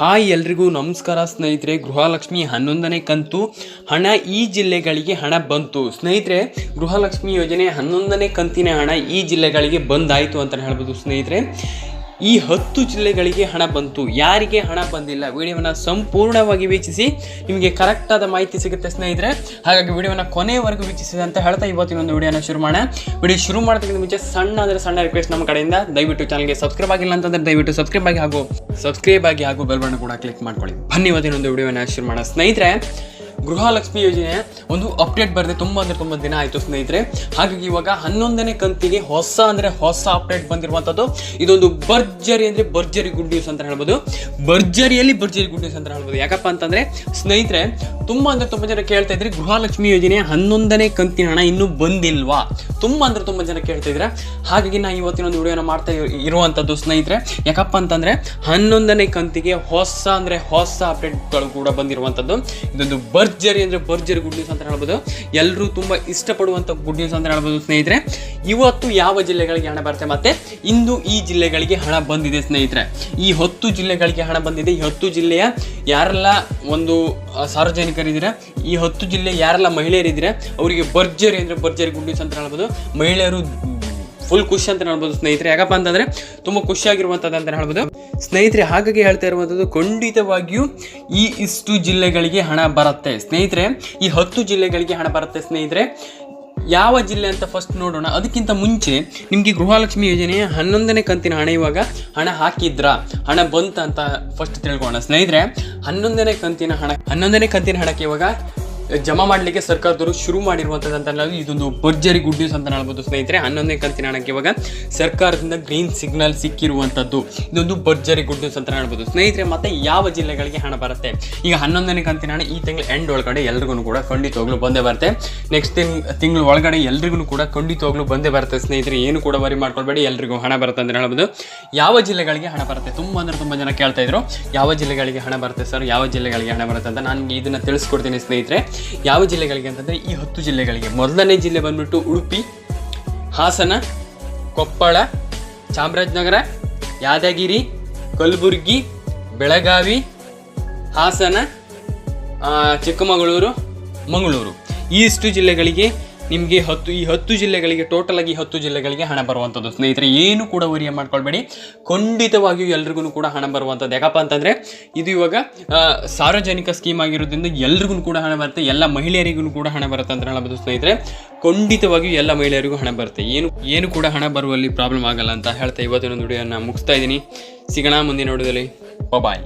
Hi ಎಲ್ರಿಗೂ ನಮಸ್ಕಾರ ಸ್ನೇಹಿತರೆ. ಗೃಹಲಕ್ಷ್ಮಿ ಹನ್ನೊಂದನೇ ಕಂತು. ಹಣ ಈ ಜಿಲ್ಲೆಗಳಿಗೆ ಹಣ ಬಂತು. ಸ್ನೇಹಿತರೆ, ಗೃಹಲಕ್ಷ್ಮಿ ಯೋಜನೆ ಹನ್ನೊಂದನೇ ಕಂತಿನ ಹಣ ಈ ಜಿಲ್ಲೆಗಳಿಗೆ ಬಂದಾಯಿತು ಅಂತ ಹೇಳ್ಬೋದು ಸ್ನೇಹಿತರೆ. ಈ ಹತ್ತು ಜಿಲ್ಲೆಗಳಿಗೆ ಹಣ ಬಂತು. ಯಾರಿಗೆ ಹಣ ಬಂದಿಲ್ಲ? ವಿಡಿಯೋವನ್ನು ಸಂಪೂರ್ಣವಾಗಿ ವೀಕ್ಷಿಸಿ. ನಿಮಗೆ ಕರೆಕ್ಟಾದ ಮಾಹಿತಿ ಸಿಗುತ್ತೆ ಸ್ನೇಹಿತರೆ. ಹಾಗಾಗಿ ವಿಡಿಯೋನ ಕೊನೆಯವರೆಗೂ ವೀಕ್ಷಿಸಿದೆ ಅಂತ ಹೇಳ್ತಾ ಇವತ್ತಿನ ಒಂದು ವಿಡಿಯೋನ ಶುರು ಮಾಡೋಣ. ವಿಡಿಯೋ ಶುರು ಮಾಡೋದಕ್ಕಿಂತ ಮುಂಚೆ ಸಣ್ಣ ಅಂದರೆ ಸಣ್ಣ ರಿಕ್ವೆಸ್ಟ್ ನಮ್ಮ ಕಡೆಯಿಂದ. ದಯವಿಟ್ಟು ಚಾನಲ್ಗೆ ಸಬ್ಸ್ಕ್ರೈಬ್ ಆಗಿಲ್ಲ ಅಂತಂದರೆ ದಯವಿಟ್ಟು ಸಬ್ಸ್ಕ್ರೈಬ್ ಆಗಿ ಹಾಗೂ ಸಬ್ಸ್ಕ್ರೈಬ್ ಆಗಿ ಹಾಗೂ ಬೆಲ್ಬಣ್ಣ ಕೂಡ ಕ್ಲಿಕ್ ಮಾಡ್ಕೊಳ್ಳಿ. ಬನ್ನಿ ಇವತ್ತಿನ ಒಂದು ವಿಡಿಯೋನ ಶುರು ಮಾಡೋಣ. ಸ್ನೇಹಿತರೆ ಗೃಹಲಕ್ಷ್ಮಿ ಯೋಜನೆ ಒಂದು ಅಪ್ಡೇಟ್ ಬರದೆ ತುಂಬ ಅಂದರೆ ತುಂಬ ದಿನ ಆಯಿತು ಸ್ನೇಹಿತರೆ. ಹಾಗಾಗಿ ಇವಾಗ ಹನ್ನೊಂದನೇ ಕಂತಿಗೆ ಹೊಸ ಅಂದರೆ ಹೊಸ ಅಪ್ಡೇಟ್ ಬಂದಿರುವಂಥದ್ದು ಇದೊಂದು ಭರ್ಜರಿ ಅಂದರೆ ಭರ್ಜರಿ ಗುಡ್ ನ್ಯೂಸ್ ಅಂತ ಹೇಳ್ಬೋದು. ಭರ್ಜರಿಯಲ್ಲಿ ಭರ್ಜರಿ ಗುಡ್ ನ್ಯೂಸ್ ಅಂತ ಹೇಳ್ಬೋದು. ಯಾಕಪ್ಪ ಅಂತಂದರೆ ಸ್ನೇಹಿತರೆ, ತುಂಬ ಅಂದರೆ ತುಂಬ ಜನ ಕೇಳ್ತಾ ಇದ್ರಿ ಗೃಹಲಕ್ಷ್ಮಿ ಯೋಜನೆ ಹನ್ನೊಂದನೇ ಕಂತಿನ ಹಣ ಇನ್ನೂ ಬಂದಿಲ್ವಾ? ತುಂಬ ಅಂದರೆ ತುಂಬ ಜನ ಕೇಳ್ತಾ ಇದ್ರೆ. ಹಾಗಾಗಿ ನಾನು ಇವತ್ತಿನ ಒಂದು ವಿಡಿಯೋನ ಮಾಡ್ತಾ ಇರು- ಇರುವಂಥದ್ದು ಸ್ನೇಹಿತರೆ, ಯಾಕಪ್ಪ ಅಂತಂದರೆ ಹನ್ನೊಂದನೇ ಕಂತಿಗೆ ಹೊಸ ಅಂದರೆ ಹೊಸ ಅಪ್ಡೇಟ್ಗಳು ಕೂಡ ಬಂದಿರುವಂಥದ್ದು ಇದೊಂದು ಭರ್ಜರಿ ಅಂದರೆ ಭರ್ಜರಿ ಗುಡ್ ನ್ಯೂಸ್ ಅಂತ ಹೇಳ್ಬೋದು. ಎಲ್ಲರೂ ತುಂಬ ಇಷ್ಟಪಡುವಂಥ ಗುಡ್ ನ್ಯೂಸ್ ಅಂತ ಹೇಳ್ಬೋದು ಸ್ನೇಹಿತರೆ. ಇವತ್ತು ಯಾವ ಜಿಲ್ಲೆಗಳಿಗೆ ಹಣ ಬರುತ್ತೆ ಮತ್ತು? ಇಂದು ಈ ಜಿಲ್ಲೆಗಳಿಗೆ ಹಣ ಬಂದಿದೆ ಸ್ನೇಹಿತರೆ. ಈ ಹತ್ತು ಜಿಲ್ಲೆಗಳಿಗೆ ಹಣ ಬಂದಿದೆ. ಈ ಹತ್ತು ಜಿಲ್ಲೆಯ ಯಾರೆಲ್ಲ ಒಂದು ಸಾರ್ವಜನಿಕರಿದ್ದೀರಾ? ಈ ಹತ್ತು ಜಿಲ್ಲೆ ಯಾರೆಲ್ಲ ಮಹಿಳೆಯರಿದ್ದೀರಾ? ಅವರಿಗೆ ಭರ್ಜರಿ ಅಂದರೆ ಭರ್ಜರಿ ಗುಡ್ ನ್ಯೂಸ್ ಅಂತ ಹೇಳ್ಬೋದು. ಮಹಿಳೆಯರು ಫುಲ್ ಖುಷಿ ಅಂತ ಹೇಳ್ಬೋದು ಸ್ನೇಹಿತರೆ. ಯಾಕಪ್ಪ ಅಂತಂದ್ರೆ ತುಂಬ ಖುಷಿಯಾಗಿರುವಂಥದ್ದು ಅಂತ ಹೇಳ್ಬೋದು. ಸ್ನೇಹಿತರೆ, ಹಾಗಾಗಿ ಹೇಳ್ತಾ ಇರುವಂಥದ್ದು ಖಂಡಿತವಾಗಿಯೂ ಈ ಇಷ್ಟು ಜಿಲ್ಲೆಗಳಿಗೆ ಹಣ ಬರುತ್ತೆ. ಸ್ನೇಹಿತರೆ, ಈ ಹತ್ತು ಜಿಲ್ಲೆಗಳಿಗೆ ಹಣ ಬರುತ್ತೆ ಸ್ನೇಹಿತರೆ. ಯಾವ ಜಿಲ್ಲೆ ಅಂತ ಫಸ್ಟ್ ನೋಡೋಣ. ಅದಕ್ಕಿಂತ ಮುಂಚೆ ನಿಮಗೆ ಗೃಹಲಕ್ಷ್ಮಿ ಯೋಜನೆಯ ಹನ್ನೊಂದನೇ ಕಂತಿನ ಹಣ ಇವಾಗ ಹಣ ಹಾಕಿದ್ರಾ, ಹಣ ಬಂತ ಅಂತ ಫಸ್ಟ್ ತಿಳ್ಕೊಳ್ಳೋಣ. ಸ್ನೇಹಿತರೆ, ಹನ್ನೊಂದನೇ ಕಂತಿನ ಹಣ, ಹನ್ನೊಂದನೇ ಕಂತಿನ ಹಣಕ್ಕೆ ಇವಾಗ ಜಮಾ ಮಾಡಲಿಕ್ಕೆ ಸರ್ಕಾರದವರು ಶುರು ಮಾಡಿರುವಂಥದ್ದು ಅಂತ ಇದೊಂದು ಭರ್ಜರಿ ಗುಡ್ ನ್ಯೂಸ್ ಅಂತ ಹೇಳ್ಬೋದು ಸ್ನೇಹಿತರೆ. ಹನ್ನೊಂದನೇ ಕಂತಿನ ಹಣಕ್ಕೆ ಇವಾಗ ಸರ್ಕಾರದಿಂದ ಗ್ರೀನ್ ಸಿಗ್ನಲ್ ಸಿಕ್ಕಿರುವಂಥದ್ದು ಇದೊಂದು ಭರ್ಜರಿ ಗುಡ್ ನ್ಯೂಸ್ ಅಂತ ಹೇಳ್ಬೋದು ಸ್ನೇಹಿತರೆ. ಮತ್ತೆ ಯಾವ ಜಿಲ್ಲೆಗಳಿಗೆ ಹಣ ಬರುತ್ತೆ? ಈಗ ಹನ್ನೊಂದನೇ ಕಂತಿನ ಹಣ ಈ ತಿಂಗಳು ಎಂಡ್ ಒಳಗಡೆ ಎಲ್ರಿಗೂ ಕೂಡ ಖಂಡಿತವಾಗ್ಲೂ ಬಂದೇ ಬರುತ್ತೆ. ನೆಕ್ಸ್ಟ್ ತಿಂಗ್, ತಿಂಗಳು ಒಳಗಡೆ ಎಲ್ರಿಗೂ ಕೂಡ ಖಂಡಿತವಾಗ್ಲೂ ಬಂದೇ ಬರುತ್ತೆ ಸ್ನೇಹಿತರೆ. ಏನು ಕೂಡ ವರಿ ಮಾಡ್ಕೊಳ್ಬೇಡಿ, ಎಲ್ರಿಗೂ ಹಣ ಬರುತ್ತೆ ಅಂತ ಹೇಳ್ಬೋದು ಯಾವ ಜಿಲ್ಲೆಗಳಿಗೆ ಹಣ ಬರುತ್ತೆ? ತುಂಬ ಅಂದರೆ ತುಂಬ ಜನ ಕೇಳ್ತಾ ಇದ್ರು. ಯಾವ ಜಿಲ್ಲೆಗಳಿಗೆ ಹಣ ಬರುತ್ತೆ ಸರ್? ಯಾವ ಜಿಲ್ಲೆಗಳಿಗೆ ಹಣ ಬರುತ್ತೆ ಅಂತ ನಾನು ಇದನ್ನು ತಿಳಿಸ್ಕೊಡ್ತೀನಿ ಸ್ನೇಹಿತರೆ. ಯಾವ ಜಿಲ್ಲೆಗಳಿಗೆ ಅಂತಂದರೆ ಈ ಹತ್ತು ಜಿಲ್ಲೆಗಳಿಗೆ. ಮೊದಲನೇ ಜಿಲ್ಲೆ ಬಂದ್ಬಿಟ್ಟು ಉಡುಪಿ, ಹಾಸನ, ಕೊಪ್ಪಳ, ಚಾಮರಾಜನಗರ, ಯಾದಗಿರಿ, ಕಲಬುರಗಿ, ಬೆಳಗಾವಿ, ಹಾಸನ ಚಿಕ್ಕಮಗಳೂರು, ಮಂಗಳೂರು. ಈ ಇಷ್ಟು ಜಿಲ್ಲೆಗಳಿಗೆ ನಿಮಗೆ ಹತ್ತು, ಈ ಹತ್ತು ಜಿಲ್ಲೆಗಳಿಗೆ ಟೋಟಲ್ ಆಗಿ ಹತ್ತು ಜಿಲ್ಲೆಗಳಿಗೆ ಹಣ ಬರುವಂಥದ್ದು ಸ್ನೇಹಿತರೆ, ಏನು ಕೂಡ ವರಿಯ ಮಾಡ್ಕೊಳ್ಬೇಡಿ. ಖಂಡಿತವಾಗಿಯೂ ಎಲ್ರಿಗೂ ಕೂಡ ಹಣ ಬರುವಂಥದ್ದು ಯಾಕಪ್ಪ ಅಂತಂದರೆ, ಇದು ಇವಾಗ ಸಾರ್ವಜನಿಕ ಸ್ಕೀಮ್ ಆಗಿರೋದ್ರಿಂದ ಎಲ್ರಿಗೂ ಕೂಡ ಹಣ ಬರುತ್ತೆ. ಎಲ್ಲ ಮಹಿಳೆಯರಿಗೂ ಕೂಡ ಹಣ ಬರುತ್ತೆ ಅಂತ ಹೇಳ್ಬೋದು ಸ್ನೇಹಿತರೆ. ಖಂಡಿತವಾಗಿಯೂ ಎಲ್ಲ ಮಹಿಳೆಯರಿಗೂ ಹಣ ಬರುತ್ತೆ. ಏನು ಏನು ಕೂಡ ಹಣ ಬರುವಲ್ಲಿ ಪ್ರಾಬ್ಲಮ್ ಆಗಲ್ಲ ಅಂತ ಹೇಳ್ತಾ ಇವತ್ತಿನ ದುಡಿಯನ್ನು ಮುಗಿಸ್ತಾ ಇದ್ದೀನಿ. ಸಿಗೋಣ ಮುಂದಿನ ನೋಡೋದಲ್ಲಿ ಬಾಯ್